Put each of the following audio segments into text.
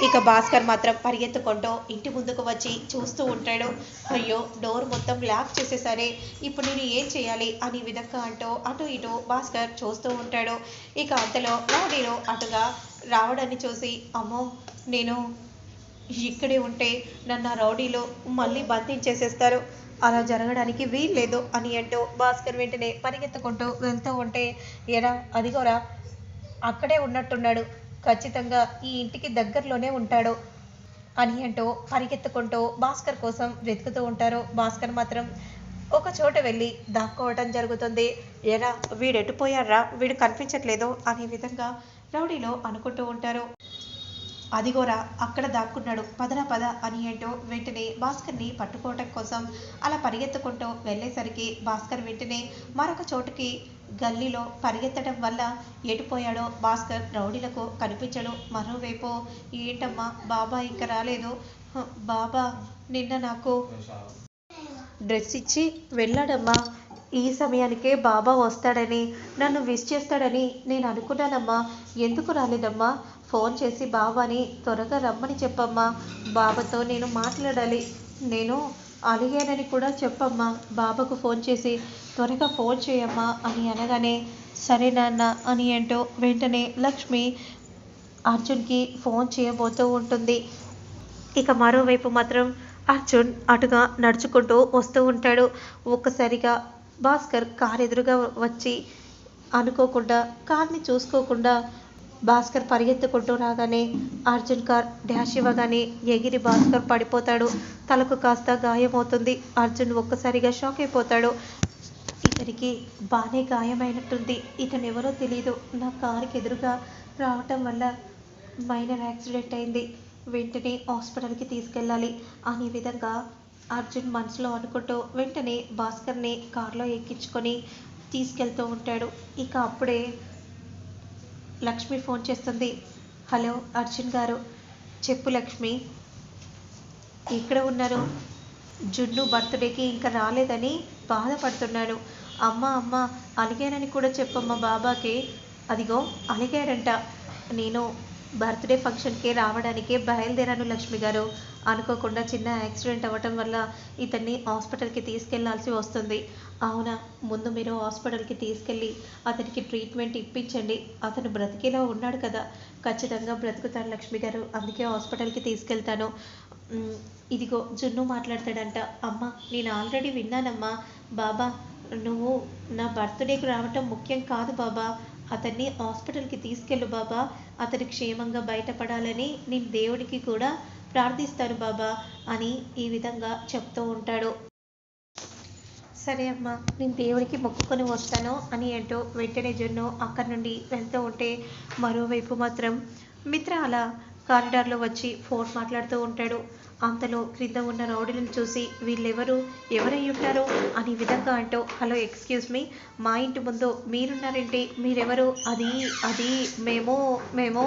ఇక భాస్కర్ మాత్రం పరిగెత్తుకుంటూ ఇంటి ముందుకు వచ్చి చూస్తూ ఉంటాడు. అయ్యో డోర్ మొత్తం లాక్ చేసేసరే. ఇప్పుడు నేను ఏం చేయాలి అని విధంగా అంటూ అటు ఇటు భాస్కర్ చూస్తూ ఉంటాడు. ఇక అంతలో రౌడీలో అటుగా రావడాన్ని చూసి అమ్మో నేను ఇక్కడే ఉంటే నన్ను ఆ రౌడీలో మళ్ళీ బంధించేసేస్తారు. అలా జరగడానికి వీల్లేదు అని అంటూ భాస్కర్ వెంటనే పరిగెత్తుకుంటూ వెళ్తూ ఉంటే ఎరా అదిగోరా అక్కడే ఉన్నట్టున్నాడు. ఖచ్చితంగా ఈ ఇంటికి దగ్గరలోనే ఉంటాడు. అని అంటూ పరిగెత్తుకుంటూ భాస్కర్ కోసం వెతుకుతూ ఉంటారు. భాస్కర్ మాత్రం ఒక చోట వెళ్ళి దాక్కోవటం జరుగుతుంది. ఎరా వీడు ఎటుపోయారా వీడు కనిపించట్లేదు అనే విధంగా రౌడీలో అనుకుంటూ ఉంటారు. అదిగోరా అక్కడ దాక్కున్నాడు. పదరా పద అని అంటూ వెంటనే భాస్కర్ని పట్టుకోవటం కోసం అలా పరిగెత్తుకుంటూ వెళ్ళేసరికి భాస్కర్ వెంటనే మరొక చోటుకి గల్లీలో పరిగెత్తడం వల్ల ఎటుపోయాడో భాస్కర్ రౌడీలకు కనిపించడు. మరోవైపు ఏంటమ్మా బాబా ఇంకా రాలేదు. బాబా నిన్న నాకు డ్రెస్ ఇచ్చి వెళ్ళాడమ్మా. ఈ సమయానికే బాబా వస్తాడని నన్ను విష్ చేస్తాడని నేను అనుకున్నానమ్మా. ఎందుకు రాలేదమ్మా? ఫోన్ చేసి బాబాని త్వరగా రమ్మని చెప్పమ్మా. బాబాతో నేను మాట్లాడాలి. నేను అలిగానని కూడా చెప్పమ్మా. బాబాకు ఫోన్ చేసి త్వరగా ఫోన్ చేయమ్మా అని అనగానే సరే నాన్న అని అంటూ వెంటనే లక్ష్మి అర్జున్కి ఫోన్ చేయబోతూ ఉంటుంది. ఇక మరోవైపు మాత్రం అర్జున్ అటుగా నడుచుకుంటూ వస్తూ ఉంటాడు. ఒక్కసారిగా భాస్కర్ కారు ఎదురుగా వచ్చి అనుకోకుండా కార్ని చూసుకోకుండా భాస్కర్ పరిగెత్తుకుంటూ రాగానే అర్జున్ కార్ డాష్ ఇవ్వగానే ఎగిరి భాస్కర్ పడిపోతాడు. తలకు కాస్త గాయమవుతుంది. అర్జున్ ఒక్కసారిగా షాక్ అయిపోతాడు. ఇతనికి బాగానే గాయమైనట్టుంది. ఇతను ఎవరో తెలియదు నా కారుకి ఎదురుగా రావటం వల్ల మైనర్ యాక్సిడెంట్ అయింది. వెంటనే హాస్పిటల్కి తీసుకెళ్ళాలి. అనే విధంగా అర్జున్ మనసులో అనుకుంటూ వెంటనే భాస్కర్ని కారులో ఎక్కించుకొని తీసుకెళ్తూ ఉంటాడు. ఇక అప్పుడే లక్ష్మి ఫోన్ చేస్తుంది. హలో అర్జున్ గారు. చెప్పు లక్ష్మి. ఎక్కడ ఉన్నారు? జున్ను బర్త్డేకి ఇంకా రాలేదని బాధపడుతున్నాడు. అమ్మ అమ్మ అలిగానని కూడా చెప్పమ్మ బాబాకి. అదిగో అలిగాడంట. నేను బర్త్డే ఫంక్షన్కే రావడానికి బయలుదేరాను లక్ష్మి గారు. అనుకోకుండా చిన్న యాక్సిడెంట్ అవ్వటం వల్ల ఇతన్ని హాస్పిటల్కి తీసుకెళ్ళాల్సి వస్తుంది. అవునా? ముందు మీరు హాస్పిటల్కి తీసుకెళ్ళి అతనికి ట్రీట్మెంట్ ఇప్పించండి. అతను బ్రతికేలా ఉన్నాడు కదా. ఖచ్చితంగా బ్రతుకుతాడు లక్ష్మి గారు. అందుకే హాస్పిటల్కి తీసుకెళ్తాను. ఇదిగో జున్ను మాట్లాడతాడంట. అమ్మ నేను ఆల్రెడీ విన్నానమ్మా. బాబా నువ్వు నా బర్త్డేకి రావటం ముఖ్యం కాదు బాబా. అతన్ని హాస్పిటల్కి తీసుకెళ్ళు బాబా. అతని క్షేమంగా బయటపడాలని నేను దేవుడికి కూడా ప్రార్థిస్తాను బాబా అని ఈ విధంగా చెప్తూ ఉంటాడు. సరే అమ్మా నేను దేవుడికి మొక్కుకొని వస్తాను అని అంటూ వెంటనే జున్ను అక్కడి నుండి వెళ్తూ ఉంటే మరోవైపు మాత్రం మిత్ర అలా కారిడార్లో వచ్చి ఫోన్ మాట్లాడుతూ ఉంటాడు. అంతలో క్రింద ఉన్న రౌడీలను చూసి వీళ్ళెవరు ఎవరై ఉంటారు అని విధంగా అంటూ హలో ఎక్స్క్యూజ్ మీ మా ఇంటి ముందు మీరున్నారేంటి మీరెవరు? అది అది మేము మేము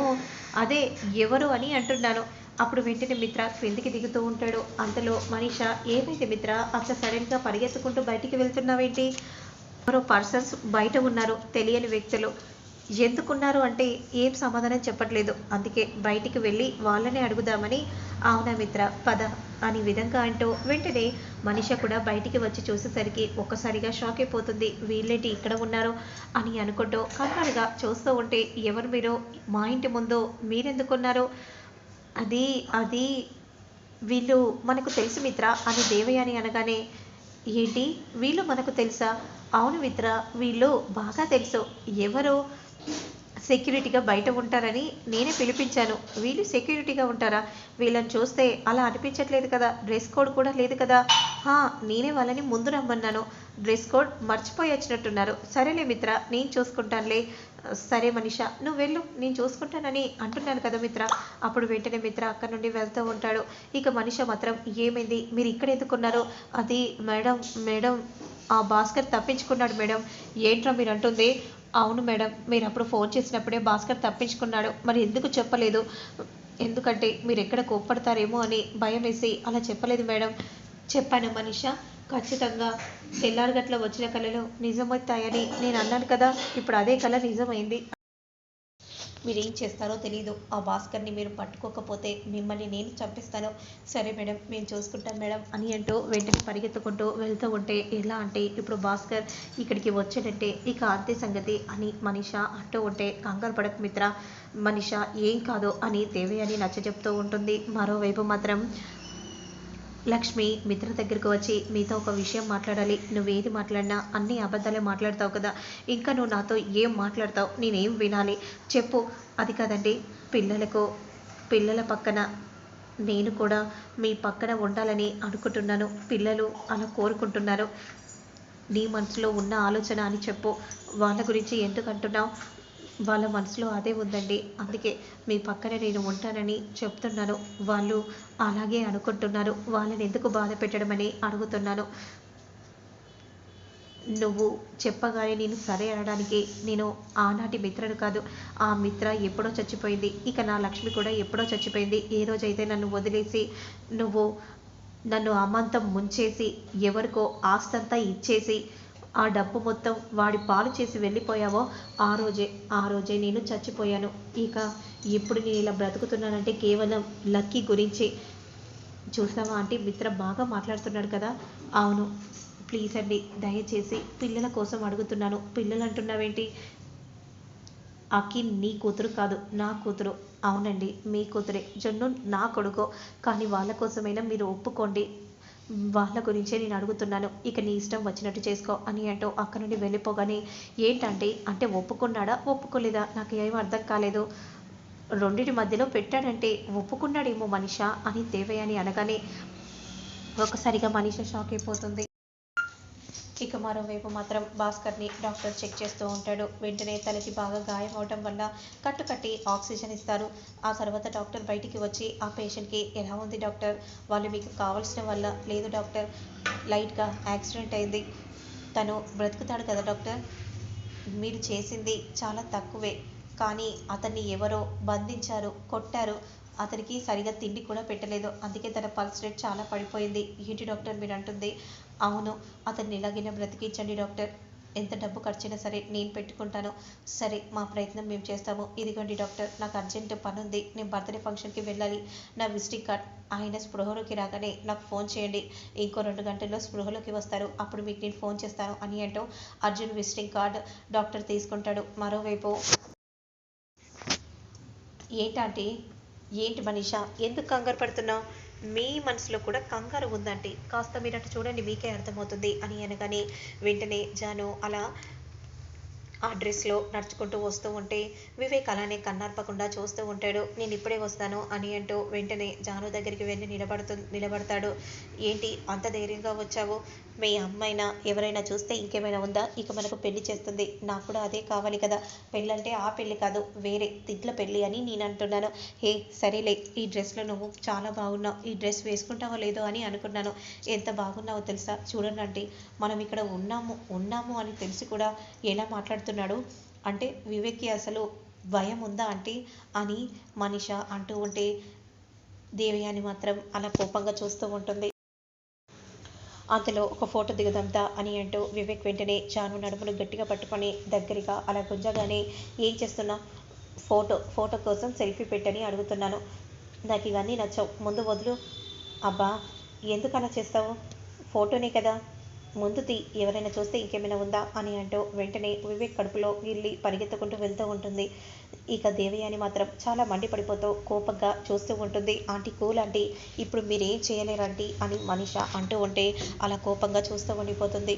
అదే ఎవరు అని అంటున్నాను. అప్పుడు వెంటనే మిత్ర క్రిందికి దిగుతూ ఉంటాడు. అంతలో మనీష ఏమైంది మిత్ర? అంత సడన్గా పరిగెత్తుకుంటూ బయటికి వెళ్తున్నావేంటి? మరో పర్సన్స్ బయట ఉన్నారు తెలియని వ్యక్తులు. ఎందుకున్నారు అంటే ఏం సమాధానం చెప్పట్లేదు. అందుకే బయటికి వెళ్ళి వాళ్ళనే అడుగుదామని అవునా మిత్ర పద అని విధంగా అంటూ వెంటనే మనిష కూడా బయటికి వచ్చి చూసేసరికి ఒక్కసారిగా షాక్ అయిపోతుంది. వీళ్ళేంటి ఇక్కడ ఉన్నారు అని అనుకుంటూ కన్నాడుగా చూస్తూ ఉంటే ఎవరు మీరు? మా ఇంటి ముందు మీరెందుకున్నారు? అది అది వీళ్ళు మనకు తెలుసు మిత్ర అని దేవయాని అనగానే ఏంటి? వీళ్ళు మనకు తెలుసా? అవును మిత్ర వీళ్ళు బాగా తెలుసు. ఎవరు? సెక్యూరిటీగా బయట ఉంటారని నేనే పిలిపించాను. వీళ్ళు సెక్యూరిటీగా ఉంటారా? వీళ్ళని చూస్తే అలా అనిపించట్లేదు కదా. డ్రెస్ కోడ్ కూడా లేదు కదా. హా నేనే వాళ్ళని ముందు రమ్మన్నాను. డ్రెస్ కోడ్ మర్చిపోయి వచ్చినట్టున్నారు. సరేలే మిత్ర నేను చూసుకుంటానులే. సరే మనిష నువ్వు వెళ్ళు. నేను చూసుకుంటానని అంటున్నాను కదా మిత్ర. అప్పుడు వెంటనే మిత్ర అక్కడ నుండి వెళ్తూ ఉంటాడు. ఇక మనిష మాత్రం ఏమైంది? మీరు ఇక్కడ ఎందుకున్నారు అది మేడం మేడం ఆ భాస్కర్ తప్పించుకున్నాడు మేడం. ఏంట్రా మీరు అంటుంది అవును మేడం మీరు అప్పుడు ఫోన్ చేసినప్పుడే భాస్కర్ తప్పించుకున్నాడు. మరి ఎందుకు చెప్పలేదు? ఎందుకంటే మీరు ఎక్కడ కోప్పడతారేమో అని భయం వేసి అలా చెప్పలేదు మేడం. చెప్పాను మనిష ఖచ్చితంగా తెల్లారగట్ల వచ్చిన కళలు నిజమవుతాయని నేను అన్నాను కదా ఇప్పుడు అదే కళ నిజమైంది. మీరు ఏం చేస్తారో తెలియదు ఆ భాస్కర్ని మీరు పట్టుకోకపోతే మిమ్మల్ని నేను చంపిస్తాను. సరే మేడం మేము చూసుకుంటాం మేడం అని అంటూ వెంటనే పరిగెత్తుకుంటూ వెళ్తూ ఉంటే ఎలా అంటే ఇప్పుడు భాస్కర్ ఇక్కడికి వచ్చాడంటే ఇక అంతే సంగతి అని మనిష అంటూ ఉంటే కంగారు పడక మిత్ర. మనిష ఏం కాదు అని దేవి అని నచ్చ చెప్తూ ఉంటుంది. మరోవైపు మాత్రం లక్ష్మి మిత్ర దగ్గరకు వచ్చి మీతో ఒక విషయం మాట్లాడాలి. నువ్వేది మాట్లాడినా అన్ని అబద్ధాలే మాట్లాడతావు కదా. ఇంకా నువ్వు నాతో ఏం మాట్లాడతావు? నేనేం వినాలి? చెప్పు. అది కాదండి. పిల్లలకు పిల్లల పక్కన నేను కూడా మీ పక్కన ఉండాలని అనుకుంటున్నాను. పిల్లలు అలా కోరుకుంటున్నారు. నీ మనసులో ఉన్న ఆలోచన అని చెప్పు. వాళ్ళ గురించి ఎందుకు అంటున్నావు? వాళ్ళ మనసులో అదే ఉందండి. అందుకే మీ పక్కన నేను ఉంటానని చెప్తున్నాను. వాళ్ళు అలాగే అనుకుంటున్నారు. వాళ్ళని ఎందుకు బాధ పెట్టడమని అడుగుతున్నాను. నువ్వు చెప్పగానే నేను సరే అనడానికి నేను ఆనాటి మిత్రను కాదు. ఆ మిత్ర ఎప్పుడో చచ్చిపోయింది. ఇక నా లక్ష్మి కూడా ఎప్పుడో చచ్చిపోయింది. ఏ రోజైతే నన్ను వదిలేసి నువ్వు నన్ను అమాంతం ముంచేసి ఎవరికో ఆస్తంతా ఇచ్చేసి ఆ డబ్బు మొత్తం వాడి పాలు చేసి వెళ్ళిపోయావో ఆ రోజే ఆ రోజే నేను చచ్చిపోయాను. ఇక ఇప్పుడు నేను ఇలా బ్రతుకుతున్నానంటే కేవలం లక్కీ గురించి. చూసావా అంటే మిత్ర బాగా మాట్లాడుతున్నాడు కదా? అవును. ప్లీజ్ అండి దయచేసి పిల్లల కోసం అడుగుతున్నాను. పిల్లలు అంటున్నావేంటి అక్కి నీ కూతురు కాదు నా కూతురు. అవునండి మీ కూతురే. జన్ను నా కొడుకు. కానీ వాళ్ళ కోసమైనా మీరు ఒప్పుకోండి. వాళ్ళ గురించే నేను అడుగుతున్నాను. ఇక నీ ఇష్టం వచ్చినట్టు చేసుకో అని అంటూ అక్కడ నుండి వెళ్ళిపోగానే ఏంటంటే అంటే ఒప్పుకున్నాడా ఒప్పుకోలేదా? నాకు ఏం అర్థం కాలేదు. రెండింటి మధ్యలో పెట్టాడంటే ఒప్పుకున్నాడేమో మనిష అని దేవయ్య అని అనగానే ఒకసారిగా మనిష షాక్ అయిపోతుంది. ఇక మరోవైపు మాత్రం భాస్కర్ని డాక్టర్ చెక్ చేస్తూ ఉంటాడు. వెంటనే తలకి బాగా గాయం అవటం వల్ల కట్టుకట్టి ఆక్సిజన్ ఇస్తారు. ఆ తర్వాత డాక్టర్ బయటికి వచ్చి ఆ పేషెంట్కి ఎలా ఉంది డాక్టర్? వాళ్ళు మీకు కావాల్సిన వల్ల లేదు డాక్టర్. లైట్గా యాక్సిడెంట్ అయింది. తను బ్రతుకుతాడు కదా డాక్టర్. మీరు చేసింది చాలా తక్కువే. కానీ అతన్ని ఎవరో బంధించారు కొట్టారు. అతనికి సరిగా తిండి కూడా పెట్టలేదు. అందుకే తన పల్స్ రేట్ చాలా పడిపోయింది. ఏంటి డాక్టర్? మీరు అంటుంది. అవును అతన్ని ఇలాగైనా బ్రతికించండి డాక్టర్. ఎంత డబ్బు ఖర్చైనా సరే నేను పెట్టుకుంటాను. సరే మా ప్రయత్నం మేము చేస్తాము. ఇదిగోండి డాక్టర్ నాకు అర్జెంట్ పని ఉంది నేను బర్త్డే ఫంక్షన్కి వెళ్ళాలి. నా విజిటింగ్ కార్డ్ ఆయన స్పృహలోకి రాగానే నాకు ఫోన్ చేయండి. ఇంకో రెండు గంటల్లో స్పృహలోకి వస్తారు. అప్పుడు మీకు నేను ఫోన్ చేస్తాను అని అంటూ అర్జున్ విజిటింగ్ కార్డ్ డాక్టర్ తీసుకుంటాడు. మరోవైపు ఏంటంటే ఏంటి మనీష? ఎందుకు కంగారు పడుతున్నావు? మీ మనసులో కూడా కంగారు ఉందంటే కాస్త మీరు అటు చూడండి మీకే అర్థమవుతుంది అని అనగానే వెంటనే జాను అలా ఆ డ్రెస్లో నడుచుకుంటూ వస్తూ ఉంటే వివేక్ అలానే కన్నార్పకుండా చూస్తూ ఉంటాడు. నేను ఇప్పుడే వస్తాను అని అంటూ వెంటనే జాను దగ్గరికి వెళ్ళి నిలబడుతు నిలబడతాడు. ఏంటి అంత ధైర్యంగా వచ్చావు? మీ అమ్మైనా ఎవరైనా చూస్తే ఇంకేమైనా ఉందా? ఇక మనకు పెళ్ళి చేస్తుంది. నాకు కూడా అదే కావాలి కదా. పెళ్ళంటే ఆ పెళ్ళి కాదు వేరే తిట్ల పెళ్ళి అని నేను అంటున్నాను. హే సరేలే ఈ డ్రెస్లో నువ్వు చాలా బాగున్నావు. ఈ డ్రెస్ వేసుకుంటావో లేదో అని అనుకున్నాను. ఎంత బాగున్నావో తెలుసా? చూడండి అంటే మనం ఇక్కడ ఉన్నాము ఉన్నాము అని తెలిసి కూడా ఎలా మాట్లాడుతున్నాడు? అంటే వివేక్కి అసలు భయం ఉందా అంటే అని మనిష అంటూ ఉంటే దేవయాని మాత్రం అలా కోపంగా చూస్తూ ఉంటుంది. అంతలో ఒక ఫోటో దిగదంతా అని అంటూ వివేక్ వెంటనే చాను నడుమును గట్టిగా పట్టుకొని దగ్గరగా అలా గుంజగానే ఏం చేస్తున్నా? ఫోటో ఫోటో కోసం సెల్ఫీ పెట్టని అడుగుతున్నాను. నాకు ఇవన్నీ నచ్చవు. ముందు వదులు. అబ్బా ఎందుకు అలా చేస్తావు? ఫోటోనే కదా. ముందు ఎవరైనా చూస్తే ఇంకేమైనా ఉందా అని అంటూ వెంటనే వివేక్ కడుపులో వెళ్ళి పరిగెత్తుకుంటూ వెళ్తూ ఉంటుంది. ఇక దేవయాని మాత్రం చాలా మండిపడిపోతూ కోపంగా చూస్తూ ఉంటుంది. ఆంటీ కూల్ ఆంటీ ఇప్పుడు మీరేం చేయలేరంటీ? అని మనిష అంటూ ఉంటే అలా కోపంగా చూస్తూ ఉండిపోతుంది.